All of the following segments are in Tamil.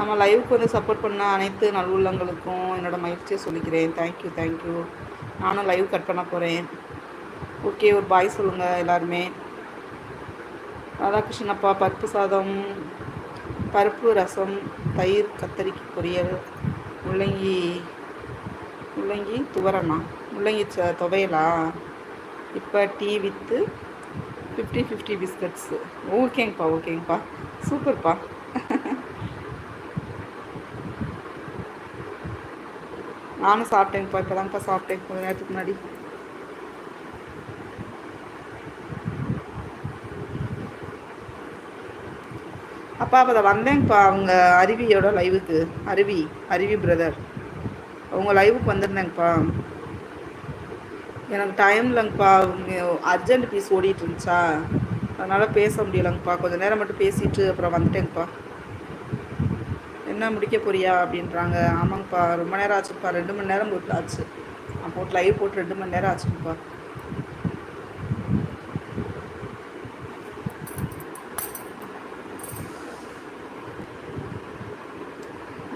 நம்ம லைவுக்கு வந்து சப்போர்ட் பண்ண அனைத்து நல்லுள்ளங்களுக்கும் என்னோடய மகிழ்ச்சியை சொல்லிக்கிறேன். தேங்க்யூ தேங்க்யூ நானும் லைவ் கட் பண்ண போகிறேன் ஓகே ஒரு பாய் சொல்லுங்கள் எல்லாருமே. ராதாகிருஷ்ணப்பா பருப்பு சாதம் பருப்பு ரசம் தயிர் கத்தரிக்கு பொரியல் முள்ளங்கி முள்ளங்கி துவரண்ணா. முள்ளங்கி ச துவையலா? இப்போ டீ வித்து ஃபிஃப்டி ஃபிஃப்டி பிஸ்கட்ஸு ஓகேங்கப்பா ஓகேங்கப்பா சூப்பர்ப்பா நானும் சாப்பிட்டேங்கப்பா இப்போ தான்ப்பா சாப்பிட்டேன் கொஞ்ச நேரத்துக்கு முன்னாடி. அப்பா அப்போ வந்தேங்கப்பா அவங்க அருவியோட லைவுக்கு அருவி அருவி பிரதர் அவங்க லைவுக்கு வந்திருந்தேங்கப்பா எனக்கு டைம் இல்லைங்கப்பா. அர்ஜென்ட் பீஸ் ஓடிட்டு இருந்துச்சா. அதனால் பேச முடியலங்கப்பா. கொஞ்சம் நேரம் மட்டும் பேசிட்டு அப்புறம் வந்துட்டேங்கப்பா என்ன முடிக்க போறியா அப்படின்றாங்க. ஆமாங்கப்பா ரொம்ப நேரம் ஆச்சுப்பா ரெண்டு மணி நேரம் போட்டு ஆச்சு. நான் போட்டு லைவ் போட்டு ரெண்டு மணி நேரம் ஆச்சுங்கப்பா.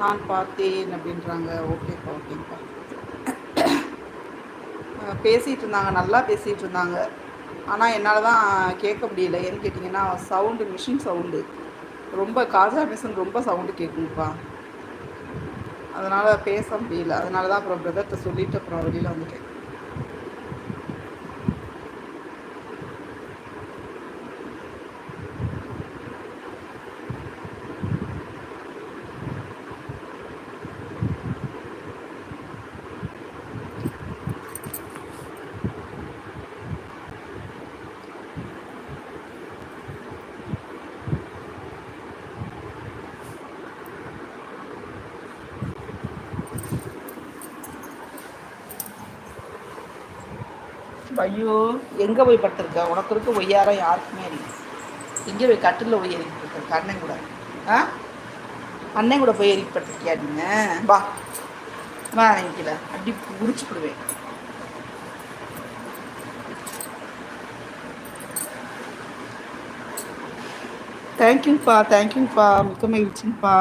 நான் பார்த்தேன் அப்படின்றாங்க. ஓகேப்பா ஓகேப்பா பேசிகிட்டு இருந்தாங்க நல்லா பேசிகிட்டு இருந்தாங்க. ஆனால் என்னால் தான் கேட்க முடியல. ஏன்னு கேட்டிங்கன்னா சவுண்டு மிஷின் சவுண்டு ரொம்ப காஜா மிஷின் ரொம்ப சவுண்டு கேட்குங்கப்பா அதனால் பேச முடியல. அதனால தான் அப்புறம் பிரதர்கிட்ட சொல்லிவிட்டு அப்புறம் வெளியில் வந்துட்டேன். ஐயோ எங்கே போய் படுத்துருக்க? உனக்கு இருக்க ஒய்யாரம் யாருக்குமே இல்லை. எங்கே போய் கட்டில் போய் எரிக்கப்பட்டிருக்க அண்ணன் கூட. ஆ? அண்ணன் கூட போய் எரிக்கப்பட்டிருக்கியா நீங்கள் வா. வா நினைக்கல அப்படி உரிச்சு விடுவேன் தேங்க்யூப்பா தேங்க்யூப்பா மிக்க மகிழ்ச்சிங்கப்பா.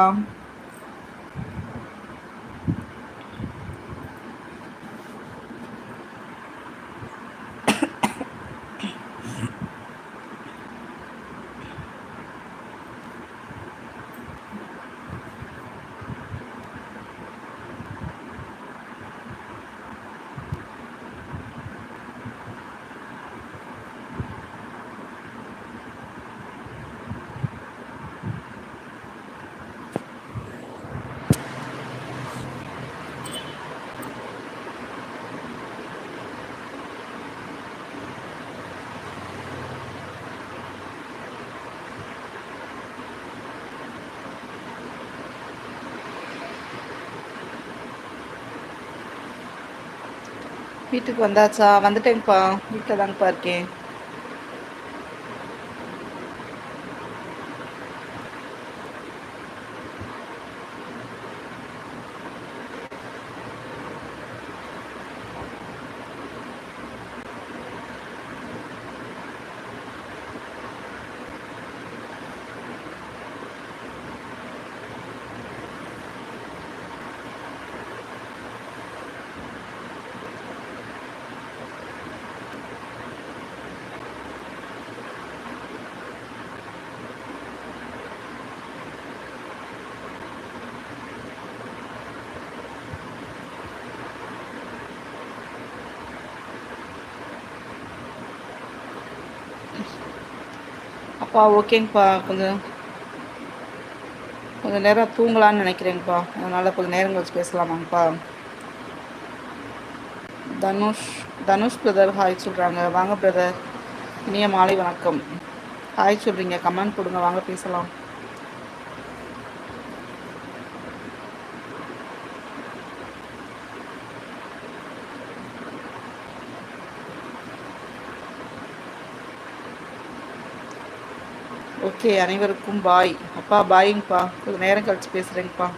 வீட்டுக்கு வந்தாச்சா? வந்துட்டேங்கப்பா வீட்டில் தாங்கப்பா இருக்கேன். பா ஓகேங்கப்பா. கொஞ்சம் கொஞ்சம் நேரம் தூங்கலான்னு நினைக்கிறேங்கப்பா. அதனால் கொஞ்சம் நேரம் கழிச்சு பேசலாமாங்கப்பா. தனுஷ் தனுஷ் பிரதர் ஹாய் சொல்கிறாங்க வாங்க பிரதர் இனிய மாலை வணக்கம். ஹாய் சொல்கிறீங்க கமெண்ட் கொடுங்க வாங்க பேசலாம். ஓகே அனைவருக்கும் பாய். அப்பா பாய்ங்கப்பா. கொஞ்சம் நேரம் கழிச்சு பேசுகிறேங்கப்பா